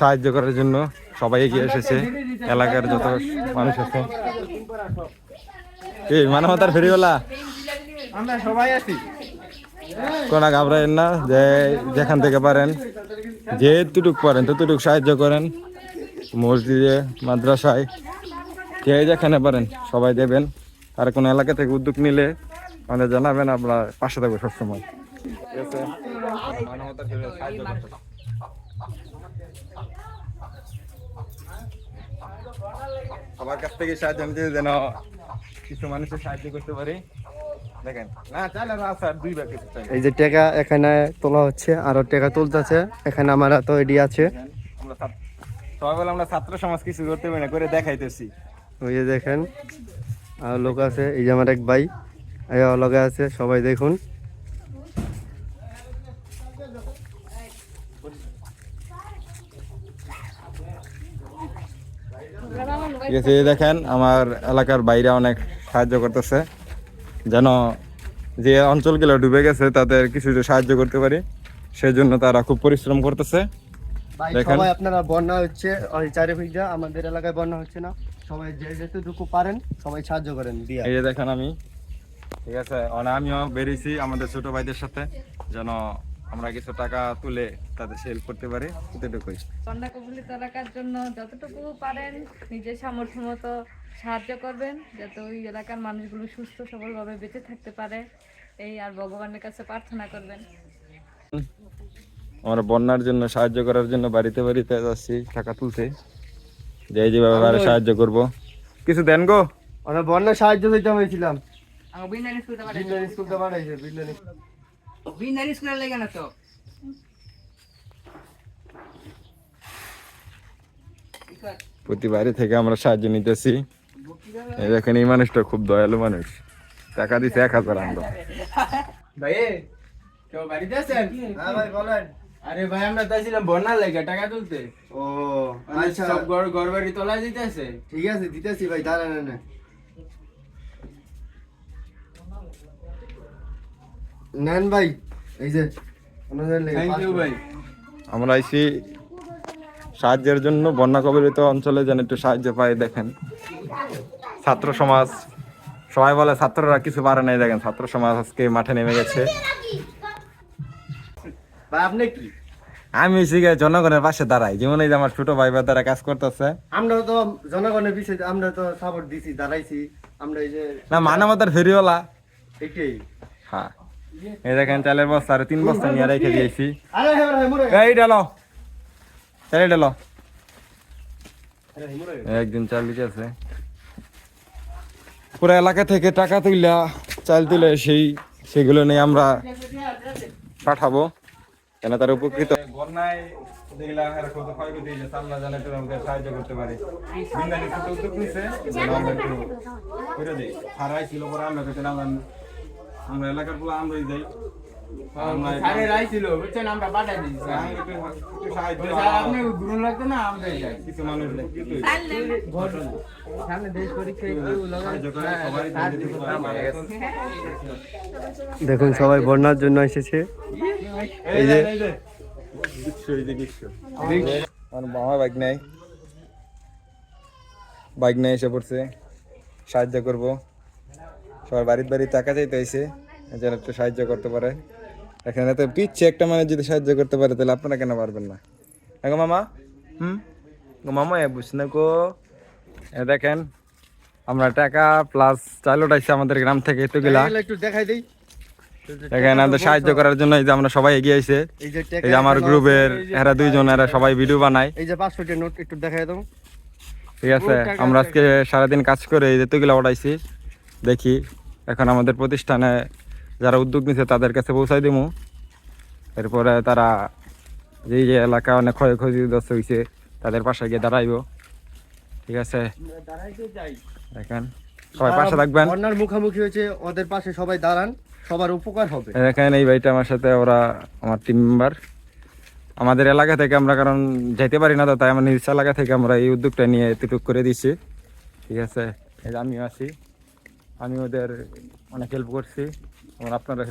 সাহায্য করার জন্য সবাই এগিয়ে এসেছে। এলাকার যত মানুষ আছে। এই মানবতার ফেরিওয়ালা। আমরা সবাই আছি। কোনা ঘাবড়ায়েন না যে যেখান থেকে পারেন যেটুক পারেন ততটুক সাহায্য করেন। মসজিদে মাদ্রাসায় যে যেখানে পারেন সবাই দেবেন। আর কোনো এলাকা থেকে উদ্যোগ নিলে আমাদের জানাবেন আমরা পাশে থাকব সবসময়। ঠিক আছে? মানবতার সাহায্য। সবার কাছ থেকে সাহায্য নিতে যেন কিছু মানুষের সাহায্য করতে পারি। দেখেন। না চাইলে না স্যার দুই ব্যাগ এই যে টাকা এখানে তোলা হচ্ছে আরও টাকা তুলতেছে। এখানে আমার তো এডি আছে। আমরা সবাই বলে আমরা ছাত্র সমাজ কিছু করতে পারি না করে দেখাইতেছি। ওই যে দেখেন আর লোক আছে। এই যে আমার এক ভাই এই লগে আছে সবাই দেখুন। ঠিক আছে দেখেন আমার এলাকার বাইরে অনেক সাহায্য করতেছে। যেন যে অঞ্চলগুলো ডুবে গেছে তাদের কিছু সাহায্য করতে পারি। সেজন্য তারা খুব পরিশ্রম করতেছে। সবাই আপনারা বন্যা হচ্ছে চারিদিকে আমাদের এলাকায় বন্যা হচ্ছে না। সবাই যে যেটুকু পারেন সবাই সাহায্য করেন দিয়া। এই যে দেখেন আমি। ঠিক আছে আমিও বেরিয়েছি আমাদের ছোট ভাইদের সাথে। যেন আমরা কিছু টাকা তুলে তাদের হেল্প করতে পারি এতটুকুই। বন্যা কবলিত এলাকার জন্য যতটুকু পারেন নিজের সামর্থ্য মতো সাহায্য করবেন যাতে ওই এলাকার মানুষগুলো সুস্থ সবলভাবে বেঁচে থাকতে পারে। এই আর ভগবানের কাছে প্রার্থনা করবেন। আমরা বন্যার জন্য সাহায্য করার জন্য বাড়িতে বাড়িতে যাচ্ছি টাকা তুলতে। যে যেভাবে পারে সাহায্য করব। কিছু দেন গো। আমরা বন্যার সাহায্য দিতে হয়েছিলাম। আমার বিল্লানি স্কুল তো বানাইছে বিল্লানি বিনারি স্কুলে লেগে না তো? প্রতি থেকে আমরা সাহায্য নিতেছি। এই দেখেন এই মানুষটা খুব দয়ালু মানুষ। টাকা দিছে এক হাজার আমরা ভাই কেউ বাড়িতে আছেন? হ্যাঁ ভাই বলেন। আরে ভাই আমরা চাইছিলাম বন্যার লাগে টাকা তুলতে। ও আচ্ছা। সব ঘর ঘর বাড়ি তোলা দিতেছে ঠিক আছে দিতেছি ভাই দাঁড়ান না নেন ভাই এই যে আমরা আইছি সাহায্যের জন্য বন্যা কবলিত অঞ্চলে যেন একটু সাহায্য পাই দেখেন। ছাত্র সমাজ সবাই বলে ছাত্ররা কিছু পারে নাই দেখেন ছাত্র সমাজ আজকে মাঠে নেমে গেছে। আপনি কি? আমি শিখে জনগণের পাশে দাঁড়াই যেমন এই যে আমার ছোট ভাই দ্বারা কাজ করতেছে। আমরা তো জনগণের বিষয়ে আমরা তো সাপোর্ট দিছি দাঁড়াইছি। আমরা এই যে না মানবতার ফেরিওয়ালা। এটাই। হ্যাঁ। এই দেখেন চালের বস্তা আর তিন বস্তা নিয়ে রেখে দিয়েছি। এই ডালো ডালো একদিন চাল দিতে আছে। পুরো এলাকা থেকে টাকা তুইলা চাল তুলে সেই সেগুলো নিয়ে আমরা পাঠাবো। কেন তার উপকৃত? বন্যায় সাহায্য করতে পারে। উদ্যোগ নিছে আমরা একটু করে দিই। হারাই ছিল পরে আমরা আমরা আমরা এলাকারগুলো আমরাই যাই। দেখুন সবাই বন্যার জন্য এসেছে। এই যে আমার মামা বাইক নেই বাইক নিয়ে এসে পড়ছে। সাহায্য করব। সবার বাড়ির বাড়ি টাকা চাইতে হয়েছে যেন একটু সাহায্য করতে পারে। এখানে তো পিচ্ছে একটা মানুষ যদি সাহায্য করতে পারে তাহলে আপনারা কেন পারবেন না? দেখো মামা? হুম? গো মামা এ বুঝ না গো। দেখেন আমরা টাকা প্লাস চাল উঠাইছি আমাদের গ্রাম থেকে তো গেলা। একটু দেখাই দেই। দেখেন আমাদের সাহায্য করার জন্য এই যে আমরা সবাই এগিয়ে আইছে। এই যে আমার গ্রুপের এরা দুইজন এরা সবাই ভিডিও বানায়। এই যে নোট একটু দেখাই দাও। ঠিক আছে আমরা আজকে সারাদিন কাজ করে এই যে তুগুলা উঠাইছি। দেখি। এখন আমাদের প্রতিষ্ঠানে যারা উদ্যোগ নিছে তাদের কাছে পৌঁছাই দিমু। এরপরে তারা যে যে এলাকা অনেক ক্ষয়ক্ষতিগ্রস্ত হয়েছে তাদের পাশে গিয়ে দাঁড়াইব। ঠিক আছে? দেখেন সবাই পাশে থাকবেন। বন্যার মুখোমুখি হয়েছে ওদের পাশে সবাই দাঁড়ান সবার উপকার হবে। দেখেন এই ভাইটা আমার সাথে ওরা আমার টিম মেম্বার আমাদের এলাকা থেকে আমরা কারণ যাইতে পারি না তো তাই আমার নিজ এলাকা থেকে আমরা এই উদ্যোগটা নিয়ে এতটুক করে দিচ্ছি। ঠিক আছে? আমিও আছি। আমি ওদের অনেক হেল্প করছি এবং আপনারা